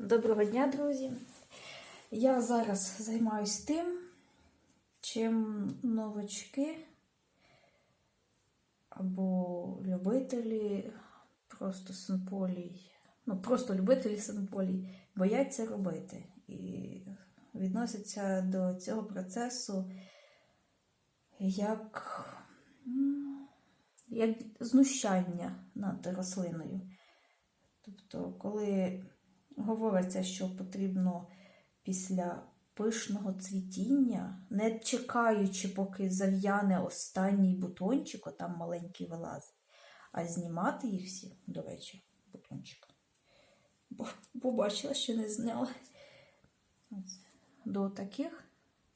Доброго дня, друзі! Я зараз займаюсь тим, чим новачки або любителі просто синполій, ну просто любителі синполій бояться робити і відносяться до цього процесу як, як знущання над рослиною. Тобто, коли говориться, що потрібно після пишного цвітіння, не чекаючи, поки зав'яне останній бутончик, отам маленький вилазить, а знімати їх всі, до речі, бутончик. Бо побачила, що не зняла. До таких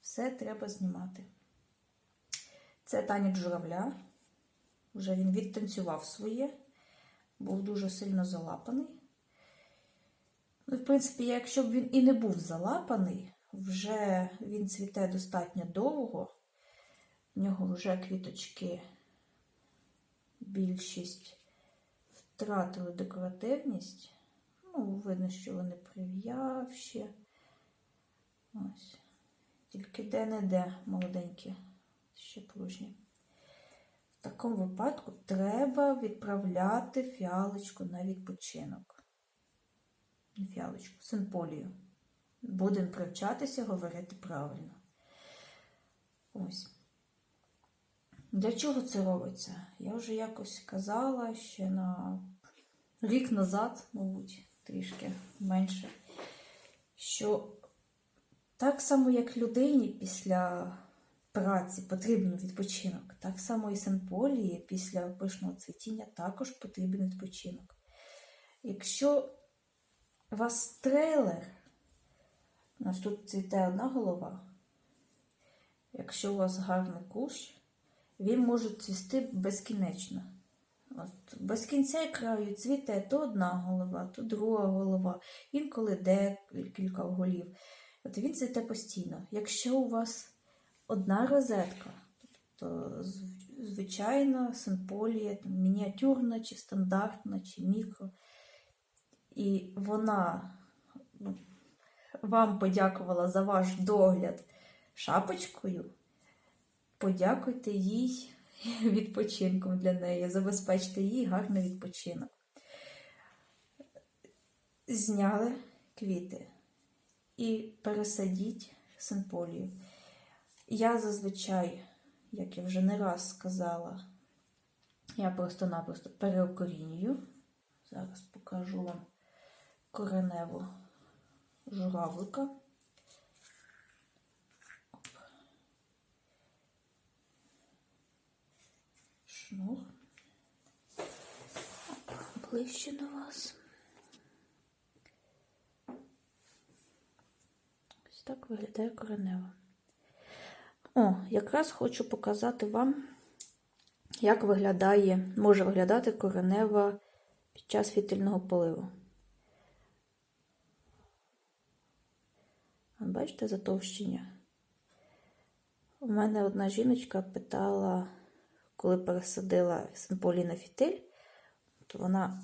все треба знімати. Це танець журавля. Вже він відтанцював своє, був дуже сильно залапаний. Ну, в принципі, якщо б він і не був залапаний, вже він цвіте достатньо довго. В нього вже квіточки більшість втратили декоративність. Ну, видно, що вони прив'явші. Ось. Тільки де-не-де молоденькі, ще пружні. В такому випадку треба відправляти фіалочку на відпочинок фіалочку, синполію. Будемо привчатися говорити правильно. Ось. Для чого це робиться? Я вже якось казала ще на рік назад, мабуть, трішки менше, що так само, як людині після праці потрібен відпочинок, так само і синполії після пишного цвітіння також потрібен відпочинок. Якщо вас трейлер, у нас тут цвіте одна голова. Якщо у вас гарний кущ, він може цвісти безкінечно. От, без кінця і краю цвіте то одна голова, то друга голова, інколи декілька голів. От він цвіте постійно. Якщо у вас одна розетка, то звичайно синполія, там, мініатюрна, чи стандартна, чи мікро і вона ну, вам подякувала за ваш догляд шапочкою, подякуйте їй відпочинком для неї, забезпечте їй гарний відпочинок. Зняли квіти і пересадіть синполію. Я зазвичай, як я вже не раз сказала, я просто-напросто переокорінюю. Зараз покажу вам кореневу журавлика. Шнур. Ближче до вас. Ось так виглядає коренева. О, якраз хочу показати вам, як виглядає, може виглядати коренева під час фітильного поливу. Бачите затовщення? У мене одна жіночка питала, коли пересадила синполі на фітиль, то вона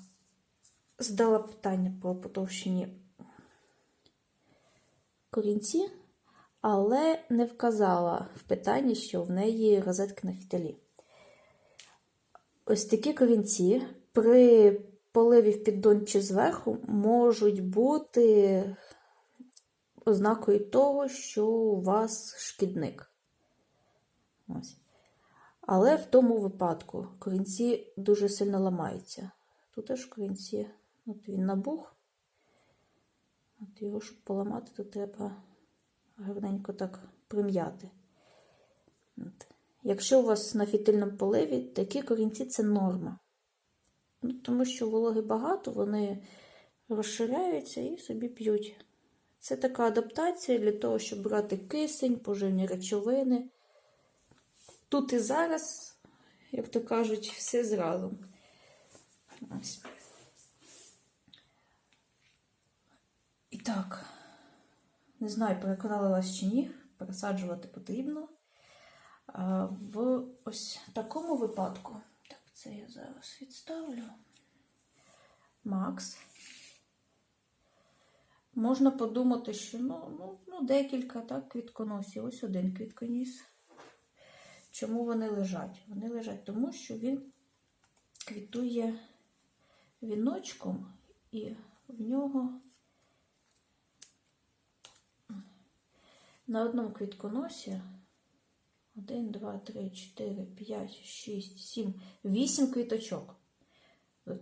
задала питання про потовщені корінці, але не вказала в питанні, що в неї розетки на фітилі. Ось такі корінці при поливі в піддон чи зверху можуть бути ознакою того, що у вас шкідник. Ось. Але в тому випадку корінці дуже сильно ламаються. Тут теж корінці, от він набух. От його, щоб поламати, то треба гарненько так прим'яти. Якщо у вас на фітильному поливі, такі корінці це норма. Ну, Тому що вологи багато, вони розширяються і собі п'ють. Це така адаптація для того, щоб брати кисень, поживні речовини. Тут і зараз, як то кажуть, все зразу. І так, не знаю, переконала вас чи ні, пересаджувати потрібно. А в ось такому випадку, так, це я зараз відставлю. Макс. Можна подумати, що ну, ну, ну, декілька так, квітконосів. Ось один квітконіс. Чому вони лежать? Вони лежать тому, що він квітує віночком, і в нього на одному квітконосі 1, 2, 3, 4, 5, 6, 7, 8 квіточок.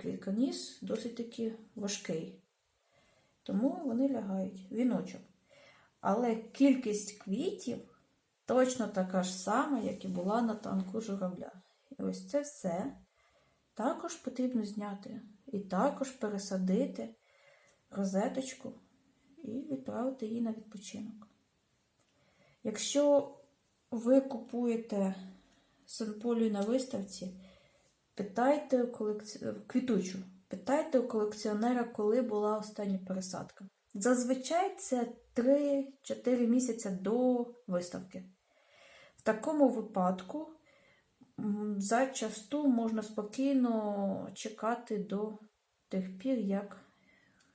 Квітконіс досить таки важкий. Тому вони лягають віночок. Але кількість квітів точно така ж сама, як і була на танку журавля. І ось це все також потрібно зняти. І також пересадити розеточку і відправити її на відпочинок. Якщо ви купуєте синполію на виставці, питайте колекці... квітучу, питайте у колекціонера, коли була остання пересадка. Зазвичай це 3-4 місяці до виставки. В такому випадку зачасту можна спокійно чекати до тих пір, як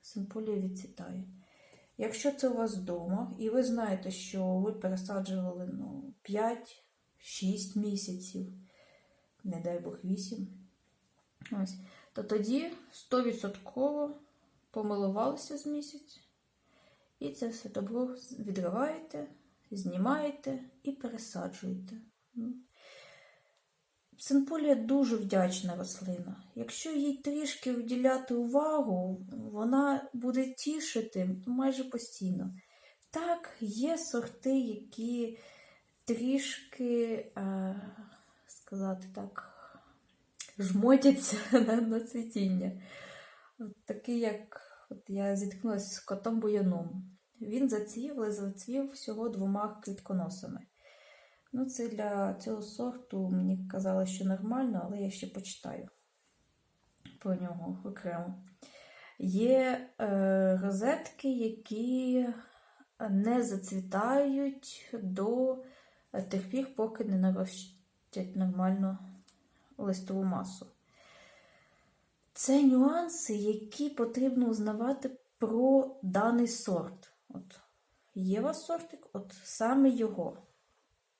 симполія відцвітає. Якщо це у вас вдома, і ви знаєте, що ви пересаджували ну, 5-6 місяців, не дай Бог 8, ось, то тоді 100% помилувалися з місяць. І це все добро відриваєте, знімаєте і пересаджуєте. Синполія дуже вдячна рослина. Якщо їй трішки вділяти увагу, вона буде тішити майже постійно. Так, є сорти, які трішки, е, сказати так, жмотяться на, на цвітіння. От Такий, як от я зіткнулася з котом буяном. Він зацвів, але зацвів всього двома квітконосами. Ну, це для цього сорту мені казали, що нормально, але я ще почитаю про нього окремо. Є е, розетки, які не зацвітають до тих пір, поки не наростять нормально листову масу. Це нюанси, які потрібно узнавати про даний сорт. От Є вас сортик, от саме його.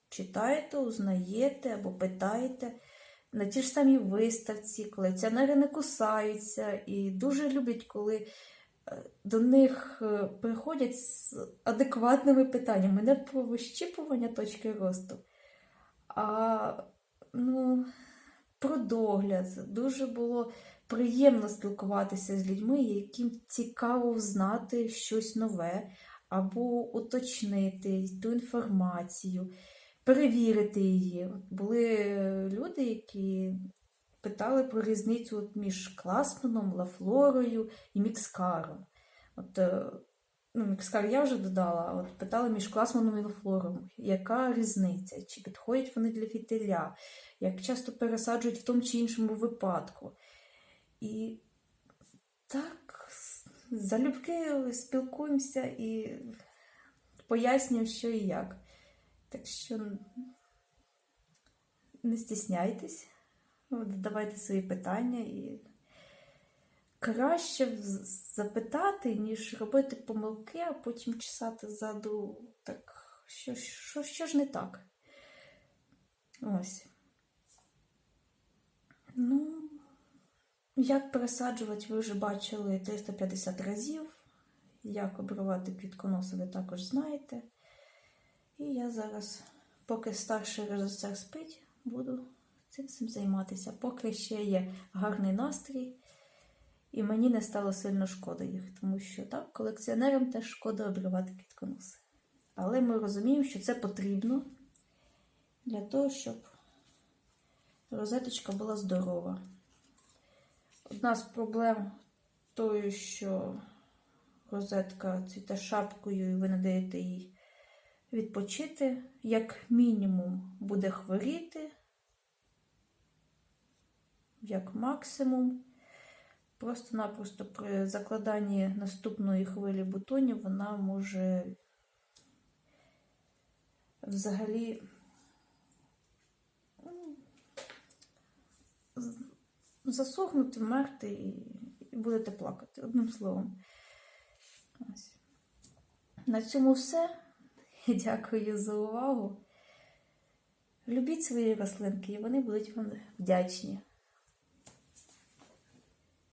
Читаєте, узнаєте або питаєте на ті ж самі виставці, колекціонери не кусаються і дуже люблять, коли е, до них е, приходять з адекватними питаннями не про вищіпування точки росту, а ну, про догляд. Дуже було приємно спілкуватися з людьми, яким цікаво знати щось нове, або уточнити ту інформацію перевірити її. Були люди, які питали про різницю між класманом, лафлорою і мікскаром. От, е, ну, мікскар я вже додала, от питали між класманом і лафлором, яка різниця, чи підходять вони для фітиля, як часто пересаджують в тому чи іншому випадку. І так, залюбки спілкуємося і пояснюємо, що і як. Так що не стісняйтесь, задавайте свої питання і краще запитати, ніж робити помилки, а потім чесати ззаду. Так, що, що, що ж не так? Ось. Ну, як пересаджувати, ви вже бачили 350 разів. Як обривати квітконоси, ви також знаєте. І я зараз, поки старший режисер спить, буду цим всім займатися. Поки ще є гарний настрій, і мені не стало сильно шкода їх, тому що так, колекціонерам теж шкода обривати квітконоси. Але ми розуміємо, що це потрібно для того, щоб розеточка була здорова. Одна з проблем тою, що розетка цвіте шапкою, і ви не даєте їй відпочити, як мінімум, буде хворіти, як максимум. Просто-напросто при закладанні наступної хвилі бутонів вона може взагалі ну, засохнути, вмерти і, будете плакати, одним словом. Ось. на цьому все. Дякую за увагу. Любіть свої рослинки, і вони будуть вам вдячні.